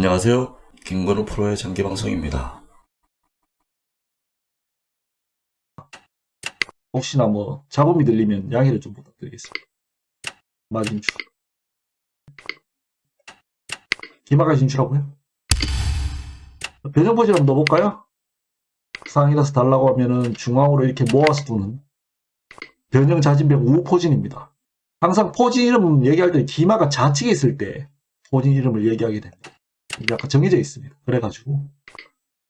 안녕하세요. 김건우 프로의 장기 방송입니다. 혹시나 뭐 잡음이 들리면 양해를 좀 부탁드리겠습니다. 마진 출. 기마가 진출하고요. 배정 포지 한번 넣어볼까요? 상이라서 달라고 하면은 중앙으로 이렇게 모아서 두는 변형 자진병 우포진입니다. 항상 포진 이름 얘기할 때 기마가 좌측에 있을 때 포진 이름을 얘기하게 됩니다. 이게 약간 정해져 있습니다. 그래가지고.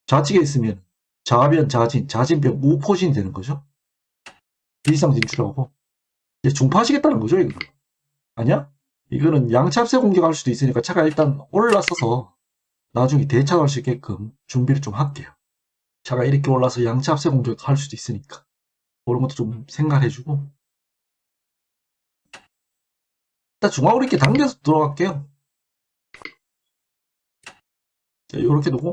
좌측에 있으면 좌변 자진, 자진병 우포진이 되는 거죠. 비상 진출하고. 이제 중파하시겠다는 거죠 이거 아니야? 이거는 양차합세 공격할 수도 있으니까 차가 일단 올라서서 나중에 대차할 수 있게끔 준비를 좀 할게요. 차가 이렇게 올라서 양차합세 공격할 수도 있으니까. 그런 것도 좀 생각해주고. 일단 중앙으로 이렇게 당겨서 들어갈게요 이렇게 두고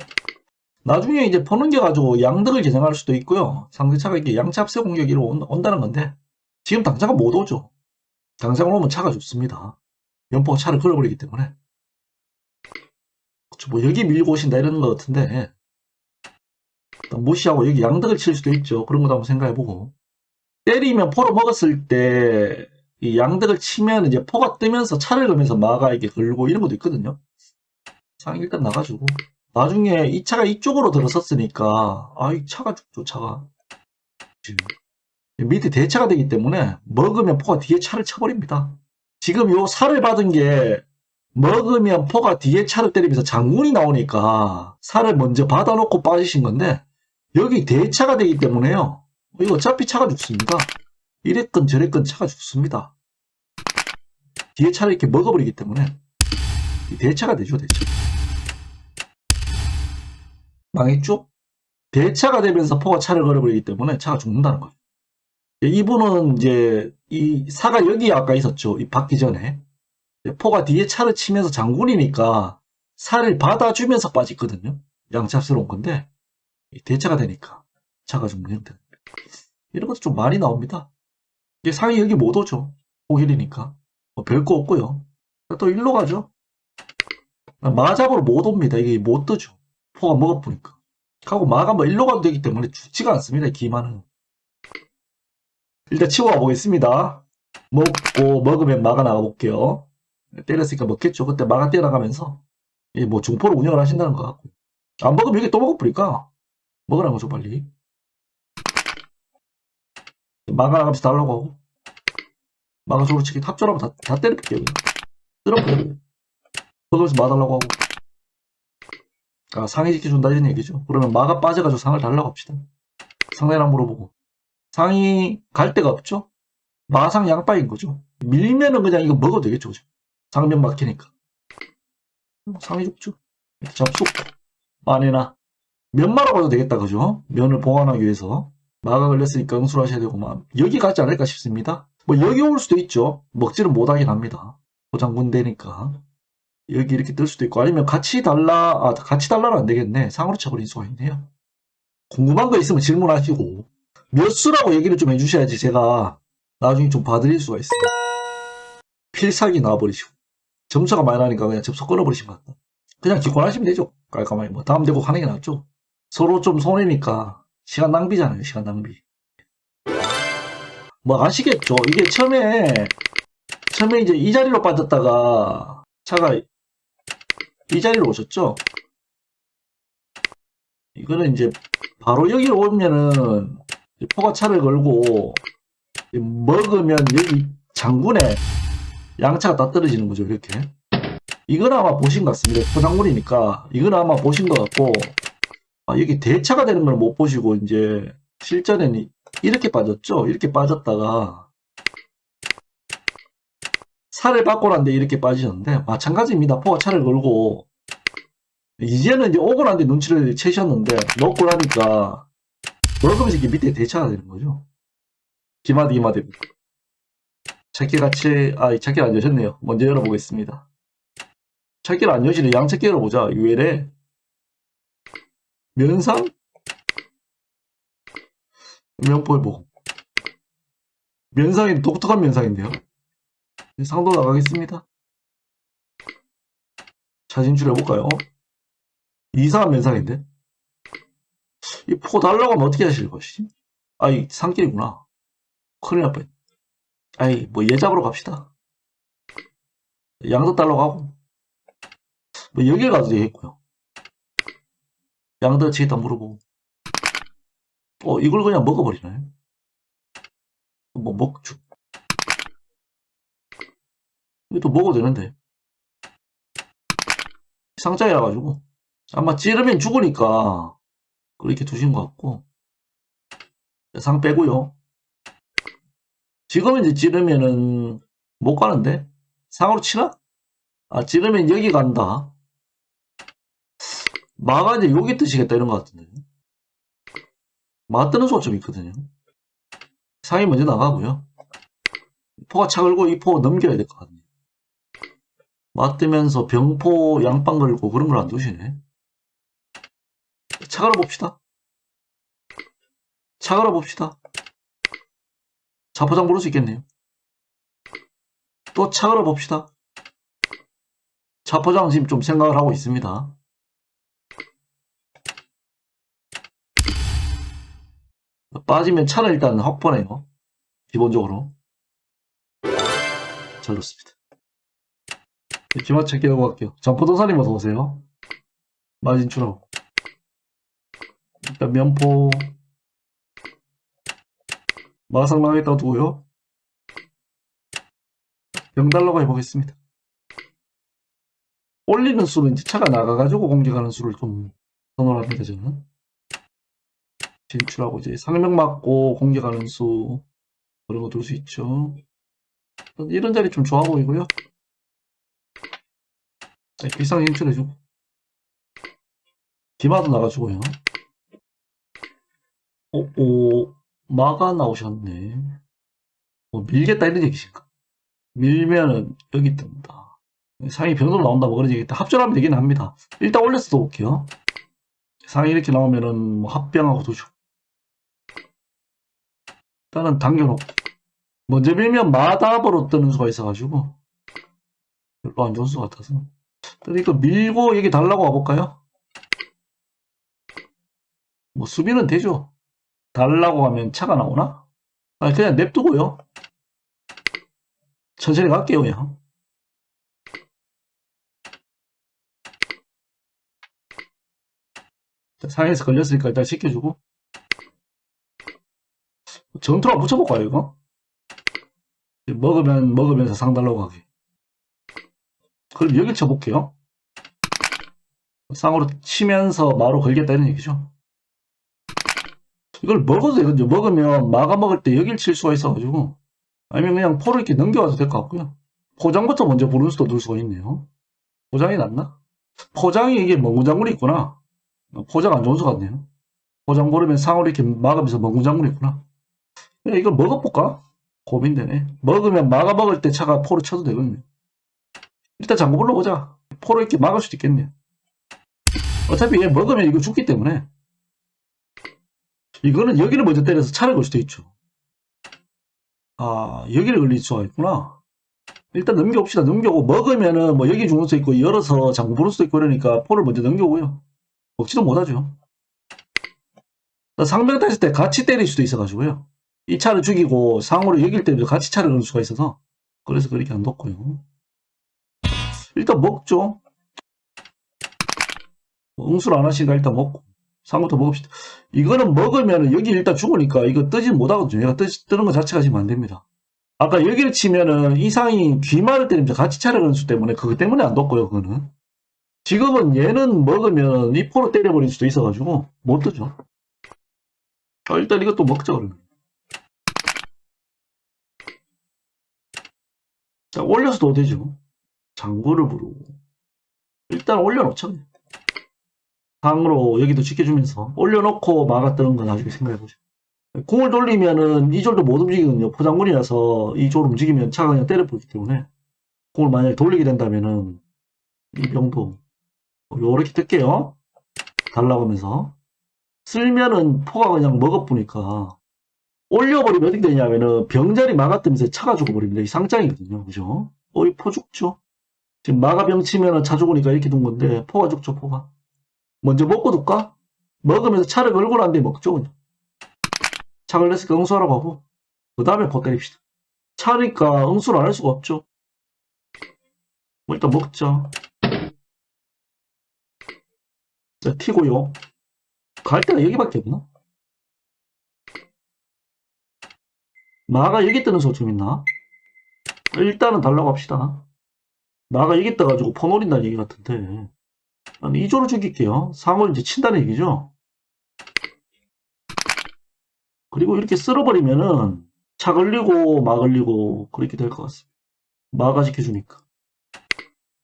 나중에 이제 퍼는 게 가지고 양덕을 개정할 수도 있고요. 상대차가 이렇게 양차 합세 공격으로 온- 온다는 건데 지금 당장은 못 오죠. 당장은 오면 차가 좋습니다. 연포가 차를 걸어버리기 때문에 그쵸, 뭐 여기 밀고 오신다 이런 거 같은데 무시하고 여기 양덕을 칠 수도 있죠. 그런 것도 한번 생각해보고 때리면 포로 먹었을 때 이 양덕을 치면 이제 포가 뜨면서 차를 걸면서 마가 이렇게 걸고 이런 것도 있거든요. 상 일단 나가지고. 나중에 이 차가 이쪽으로 들어섰으니까 아 이 차가 죽죠 차가. 밑에 대차가 되기 때문에 먹으면 포가 뒤에 차를 쳐버립니다. 지금 요 살을 받은 게 먹으면 포가 뒤에 차를 때리면서 장군이 나오니까 살을 먼저 받아놓고 빠지신 건데 여기 대차가 되기 때문에요. 이거 어차피 차가 죽습니다. 이랬건 저랬건 차가 죽습니다. 뒤에 차를 이렇게 먹어버리기 때문에 이 대차가 되죠 대차 망했죠? 대차가 되면서 포가 차를 걸어버리기 때문에 차가 죽는다는 거예요. 이분은 이제 이 사가 여기 아까 있었죠. 이 받기 전에 포가 뒤에 차를 치면서 장군이니까 살을 받아주면서 빠졌거든요. 양잡스러운 건데 이 대차가 되니까 차가 죽는 형태입니다. 이런 것도 좀 많이 나옵니다. 이게 상이 여기 못 오죠. 오힐이니까 뭐 별거 없고요. 또 일로 가죠. 마잡으로 못 옵니다. 이게 못 뜨죠. 포가 먹어보니까. 하고 마가 뭐 일로 가도 되기 때문에 죽지가 않습니다. 기만은. 일단 치워가 보겠습니다. 먹고 먹으면 마가 나가 볼게요. 때렸으니까 먹겠죠. 그때 마가 때려나가면서 이뭐 중포를 운영을 하신다는 것 같고 안 먹으면 여기 또 먹어버리니까 먹으라는 거죠 빨리. 마가 나가면서 달라고 하고 마가 저로 치기 탑절하면 다, 다 때려볼게요. 때려볼게요. 거기서 마달라고 하고 아, 상해 지켜 준다 이런 얘기죠. 그러면 마가 빠져가지고 상을 달라고 합시다. 상대랑 물어보고. 상이 갈 데가 없죠? 마상 양파인 거죠. 밀면은 그냥 이거 먹어도 되겠죠. 그죠? 상면 막히니까. 상이 죽죠. 잡수. 마네나. 면마로 가도 되겠다. 그죠? 면을 보완하기 위해서. 마가 걸렸으니까 응수를 하셔야 되고, 막 여기 가지 않을까 싶습니다. 뭐 여기 올 수도 있죠. 먹지는 못하긴 합니다. 보장군 되니까. 여기 이렇게 뜰 수도 있고 아니면 같이 달라 아 같이 달라는 안 되겠네. 상으로 쳐버린 수가 있네요. 궁금한 거 있으면 질문하시고 몇 수라고 얘기를 좀 해주셔야지 제가 나중에 좀 봐드릴 수가 있어요. 필살기 나와버리시고 점수가 많이 나니까 그냥 접속 끊어버리시면 안 돼. 그냥 기권하시면 되죠. 깔끔하게 뭐 다음 대국 하는 게 낫죠. 서로 좀 손해니까 시간 낭비잖아요 시간 낭비. 뭐 아시겠죠? 이게 처음에 처음에 이제 이 자리로 빠졌다가 차가 이 자리로 오셨죠? 이거는 이제 바로 여기로 오면은 포가 차를 걸고 먹으면 여기 장군에 양차가 다 떨어지는 거죠 이렇게. 이건 아마 보신 것 같습니다. 포장물이니까. 이건 아마 보신 것 같고 아, 여기 대차가 되는 걸 못 보시고 이제 실전에는 이렇게 빠졌죠? 이렇게 빠졌다가 받고 난데 이렇게 빠지셨는데 마찬가지입니다. 포가 차를 걸고 이제는 이제 난데 눈치를 채셨는데 먹고 나니까 먹으면서 이게 밑에 대차가 되는 거죠. 기마디 기마디 찾기 같이 아 찾기 안 여셨네요. 먼저 열어보겠습니다. 찾기를 안 여시네. 양찾기 열어보자. 유엘에 면상 명포해보 면상이 독특한 면상인데요. 상도 나가겠습니다. 자, 진출 해볼까요? 이상한 면상인데? 이 포 달라고 하면 어떻게 하실 것이지? 아이, 상길이구나. 큰일 날 뻔. 아이, 뭐, 예잡으로 갑시다. 양도 달라고 하고. 뭐, 여길 가도 되겠고요. 양도 치겠다 물어보고. 어, 이걸 그냥 먹어버리나요? 뭐, 먹죽. 이것도 먹어도 되는데. 상장이라 가지고. 아마 찌르면 죽으니까, 그렇게 두신 것 같고. 상 빼고요. 지금 이제 찌르면은 못 가는데? 상으로 치나? 아, 찌르면 여기 간다. 마가 이제 여기 뜨시겠다 이런 것 같은데. 마 뜨는 수가 좀 있거든요. 상이 먼저 나가고요. 포가 차 걸고 이 포 넘겨야 될 것 같네요. 마 뜨면서 병포 양빵 걸고 그런 걸 안 두시네. 차가라 봅시다. 차가라 봅시다. 자포장 부를 수 있겠네요. 또 차가라 봅시다. 자포장 지금 좀 생각을 하고 있습니다. 빠지면 차는 일단 확보네요. 기본적으로. 잘 넣습니다. 기마차 끼고 갈게요. 장포도사님 어서 오세요. 마진출하고. 일단 면포. 마상 나가겠다 두고요. 병달러가 해보겠습니다. 올리는 수는 이제 차가 나가가지고 공격하는 수를 좀 선호합니다, 저는. 진출하고 이제 상명 맞고 공격하는 수 그런 거 둘 수 있죠. 이런 자리 좀 좋아 보이고요. 네, 비상 진출해 주고 기마도 나가주고요. 오, 오 마가 나오셨네. 뭐 밀겠다 이런 얘기신가? 밀면은 여기 뜬다. 상위 변으로 나온다 뭐 그런 얘기 합전하면 되긴 합니다. 일단 올려서 또 볼게요. 상위 이렇게 나오면은 뭐 합병하고 도주. 일단은 당겨놓고 먼저 밀면 마답으로 뜨는 수가 있어가지고 별로 안 좋은 수 같아서 일단 이거 밀고 여기 달라고 와볼까요? 뭐 수비는 되죠 달라고 하면 차가 나오나? 아 그냥 냅두고요 천천히 갈게요 그냥 상에서 걸렸으니까 일단 시켜주고 전투가 붙여볼까요, 이거? 먹으면, 먹으면서 상 달라고 하기. 그럼 여길 쳐볼게요. 상으로 치면서 마로 걸겠다 이런 얘기죠. 이걸 먹어도 되거든요. 먹으면 마가 먹을 때 여길 칠 수가 있어가지고. 아니면 그냥 포를 이렇게 넘겨와도 될 것 같고요. 포장부터 먼저 수도 둘 수가 있네요. 포장이 낫나? 포장이 이게 멍구장군이 있구나. 포장 안 좋은 수 같네요. 포장 고르면 상으로 이렇게 막으면서 멍구장군이 있구나. 이걸 먹어볼까? 고민되네. 먹으면 막아 먹을 때 차가 포를 쳐도 되거든요. 일단 잠궈 불러보자. 포를 이렇게 막을 수도 있겠네. 어차피 얘 먹으면 이거 죽기 때문에. 이거는 여기를 먼저 때려서 차를 걸 수도 있죠. 아, 여기를 걸릴 수가 있구나. 일단 넘겨봅시다. 넘겨고 먹으면은 뭐 여기 죽을 수도 있고 열어서 잠궈 부를 수도 있고 그러니까 포를 먼저 넘겨고요. 먹지도 못하죠. 상병 탔을 때 같이 때릴 수도 있어가지고요. 이 차를 죽이고 상으로 여길 때도 같이 차를 넣을 수가 있어서 그래서 그렇게 안 넣고요. 일단 먹죠. 응수를 안 하시니까 일단 먹고 상부터 먹읍시다. 이거는 먹으면 여기 일단 죽으니까 이거 뜨지 못하거든요. 얘가 뜨, 뜨는 것 자체가 지금 안 됩니다. 아까 여기를 치면은 이 상이 귀마를 때리면서 같이 넣을 수 때문에 그것 때문에 안 넣고요. 그거는. 지금은 얘는 먹으면 이 포로 때려버릴 수도 있어가지고 못 뜨죠. 아, 일단 이것도 먹자 그러면. 자, 올려서도 되죠. 장구를 부르고. 일단 올려놓자. 그냥. 방으로 여기도 지켜주면서 올려놓고 막았다는 건 나중에 생각해보죠. 공을 돌리면은 이 졸도 못 움직이거든요. 포장군이라서 이 졸 움직이면 차가 그냥 때려버리기 때문에 공을 만약에 돌리게 된다면은 이 병도 요렇게 뜰게요. 달라고 하면서 쓸면은 포가 그냥 먹어보니까 올려버리면 어떻게 되냐면은 병자리 막았다면서 차가 죽어버립니다. 이 상장이거든요. 그죠? 어, 이 포 죽죠? 지금 마가 병 치면은 차 죽으니까 이렇게 둔 건데, 포가 죽죠, 포가. 먼저 먹고 둘까? 먹으면서 차를 걸고 난 뒤에 먹죠, 그냥. 차를 냈으니까 응수하라고 하고, 그 다음에 거 때립시다. 차니까 응수를 안 할 수가 없죠. 뭐 일단 먹자. 자, 튀고요. 갈 데가 여기밖에 없나? 마가 여기 뜨는 소좀 있나? 일단은 달라고 합시다. 마가 여기 떠가지고 퍼 노린다는 얘기 같은데. 아니, 이조로 죽일게요. 상을 이제 친다는 얘기죠. 그리고 이렇게 쓸어버리면은 차 걸리고 마 걸리고 그렇게 될 것 같습니다. 마가 지켜주니까.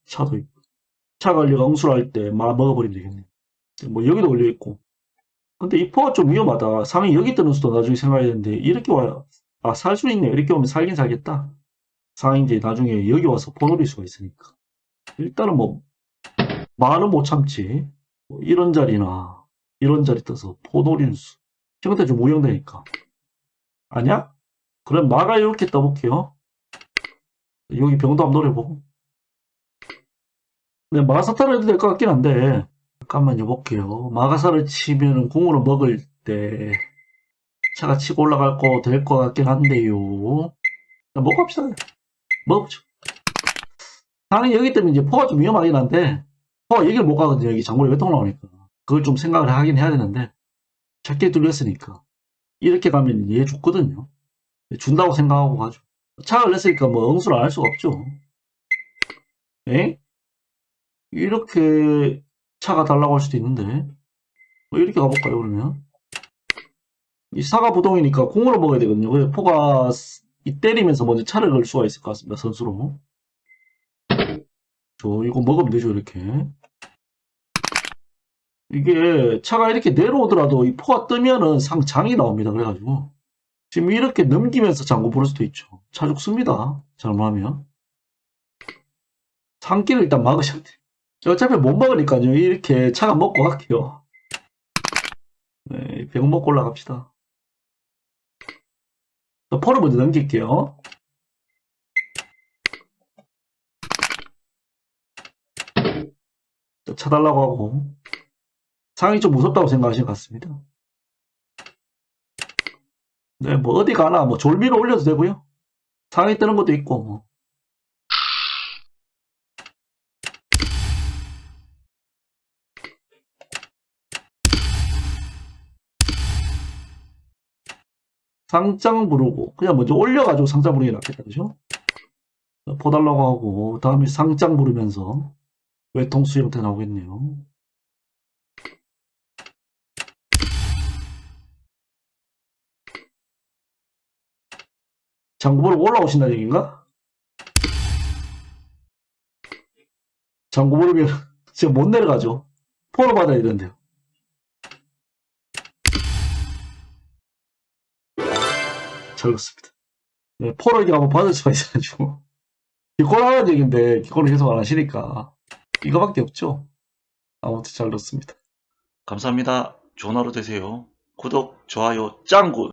차도 있고. 차 관리가 응수를 할때 마 먹어버리면 되겠네. 뭐 여기도 걸려 있고. 근데 이 포가 좀 위험하다. 상이 여기 뜨는 수도 나중에 생각해야 되는데 이렇게 와야 아살 수 있네. 이렇게 오면 살긴 살겠다. 이제 나중에 여기 와서 포 노릴 수가 있으니까. 일단은 뭐 마는 못 참지. 뭐 이런 자리나 이런 자리 떠서 포 노리는 수. 형태 좀 우영되니까. 아니야? 그럼 마가 이렇게 떠볼게요. 여기 병도 한번 노려보고. 네, 마사타를 해도 될 것 같긴 한데. 잠깐만요, 볼게요. 마가사를 치면은 공으로 먹을 때 차가 치고 올라갈 거 될 것 같긴 한데요. 자, 먹읍시다. 먹죠. 당연히 여기 때문에 이제 포가 좀 위험하긴 한데, 포가 여기를 못 가거든요. 여기 장골이 외통 나오니까. 그걸 좀 생각을 하긴 해야 되는데, 작게 뚫렸으니까. 이렇게 가면 얘 죽거든요. 준다고 생각하고 가죠. 차를 냈으니까 뭐 응수를 안 할 수가 없죠. 에? 이렇게 차가 달라고 할 수도 있는데 뭐 이렇게 가볼까요 그러면 이 사과 부동이니까 공으로 먹어야 되거든요 포가 이 때리면서 먼저 차를 걸 수가 있을 것 같습니다 선수로 저 이거 먹으면 되죠 이렇게 이게 차가 이렇게 내려오더라도 이 포가 뜨면은 상장이 나옵니다 그래가지고 지금 이렇게 넘기면서 장구 부를 수도 있죠 차 죽습니다 잘못하면 상기를 일단 막으셔야 돼요 어차피 못 먹으니까요. 이렇게 차가 먹고 갈게요. 네, 병 먹고 올라갑시다. 저 포를 먼저 넘길게요. 자, 차달라고 하고 상이 좀 무섭다고 생각하신 것 같습니다. 네, 뭐 어디 가나 뭐 졸미로 올려도 되고요. 상이 뜨는 것도 있고 뭐. 상장 부르고 그냥 먼저 올려가지고 상장 부르는 게 낫겠다 그죠? 보달라고 하고 다음에 상장 부르면서 외통수 형태 나오겠네요 장구 부르고 올라오신다는 얘기인가? 장구 부르면 진짜 못 내려가죠 포로 받아야 되는데요 적었습니다. 네, 포를 한번 받을 수가 있어가지고. 기권하는 얘기인데, 기권을 계속 안 하시니까. 이거밖에 없죠. 아무튼 잘 넣었습니다. 감사합니다. 좋은 하루 되세요. 구독, 좋아요, 짱구!